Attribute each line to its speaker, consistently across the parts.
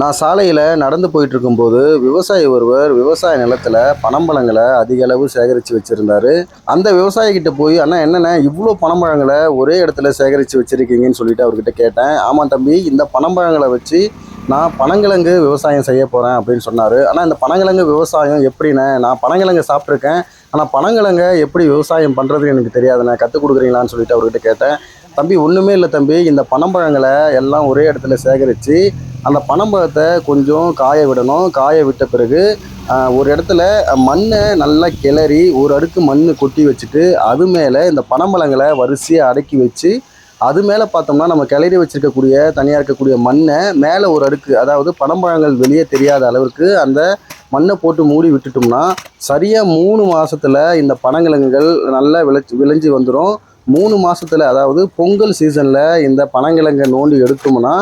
Speaker 1: நான் சாலையில் நடந்து போயிட்டு இருக்கும்போது விவசாயி ஒருவர் விவசாய நிலத்தில் பனம்பழங்களை அதிக அளவு சேகரித்து வச்சுருந்தாரு. அந்த விவசாயிக்கிட்ட போய் அண்ணா என்னண்ணே இவ்வளோ பனம்பழங்களை ஒரே இடத்துல சேகரித்து வச்சுருக்கீங்கன்னு சொல்லிட்டு அவர்கிட்ட கேட்டேன். ஆமாம் தம்பி இந்த பனம்பழங்களை வச்சு நான் பனங்கிழங்கு விவசாயம் செய்ய போகிறேன் அப்படின்னு சொன்னார். ஆனால் இந்த பனங்கிழங்கு விவசாயம் எப்படிண்ணே? நான் பனங்கிழங்கு சாப்பிட்ருக்கேன் ஆனால் பனங்கிழங்க எப்படி விவசாயம் பண்ணுறது எனக்கு தெரியாதுண்ணே. கற்றுக் கொடுக்குறீங்களான்னு சொல்லிட்டு அவர்கிட்ட கேட்டேன். தம்பி ஒன்றுமே இல்லை தம்பி. இந்த பனம்பழங்களை எல்லாம் ஒரே இடத்துல சேகரித்து அந்த பனம்பழத்தை கொஞ்சம் காய விடணும். காய விட்ட பிறகு ஒரு இடத்துல மண்ணை நல்லா கிளறி ஒரு அடுக்கு மண் கொட்டி வச்சுட்டு அது மேலே இந்த பனம்பழங்களை வரிசையாக அடக்கி வச்சு அது மேலே பார்த்தோம்னா நம்ம கிளறி வச்சுருக்கக்கூடிய தனியாக இருக்கக்கூடிய மண்ணை மேலே ஒரு அடுக்கு அதாவது பனம்பழங்கள் வெளியே தெரியாத அளவிற்கு அந்த மண்ணை போட்டு மூடி விட்டுட்டோம்னா சரியாக மூணு மாதத்தில் இந்த பனங்கிழங்குகள் நல்லா விளைச்சி விளைஞ்சி வந்துடும் மூணு மாதத்தில் அதாவது பொங்கல் சீசனில் இந்த பனங்கிழங்கை நோண்டி எடுத்தோம்னா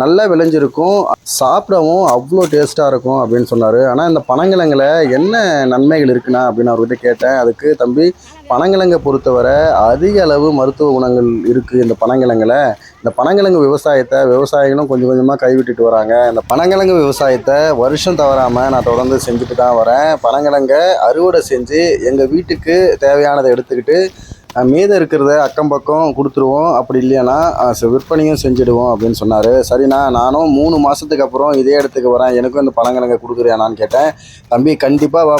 Speaker 1: நல்லா விளைஞ்சிருக்கும். சாப்பிடவும் அவ்வளோ டேஸ்ட்டாக இருக்கும் அப்படின்னு சொன்னார். ஆனால் இந்த பனங்கிழங்கில் என்ன நன்மைகள் இருக்குண்ணா அப்படின்னு அவர்கிட்ட கேட்டேன். அதுக்கு தம்பி பனங்கிழங்கை பொறுத்தவரை அதிக அளவு மருத்துவ குணங்கள் இருக்குது இந்த பனங்கிழங்கில். இந்த பனங்கிழங்கு விவசாயத்தை விவசாயிகளும் கொஞ்சம் கொஞ்சமாக கைவிட்டுட்டு வராங்க. இந்த பனங்கிழங்கு விவசாயத்தை வருஷம் தவறாமல் நான் தொடர்ந்து செஞ்சுட்டு தான் வரேன். பனங்கிழங்கை அறுவடை செஞ்சு எங்கள் வீட்டுக்கு தேவையானதை எடுத்துக்கிட்டு மீதம் இருக்கிறத அக்கம் பக்கம் கொடுத்துருவோம். அப்படி இல்லைன்னா ச- விற்பனையும் செஞ்சுடுவோம் அப்படின்னு சொன்னார். சரிண்ணா நானும் மூணு மாதத்துக்கு அப்புறம் இதே இடத்துக்கு வரேன். எனக்கும் இந்த பனங்கிழங்கை கொடுக்குறியானான்னு கேட்டேன். தம்பி கண்டிப்பாக வா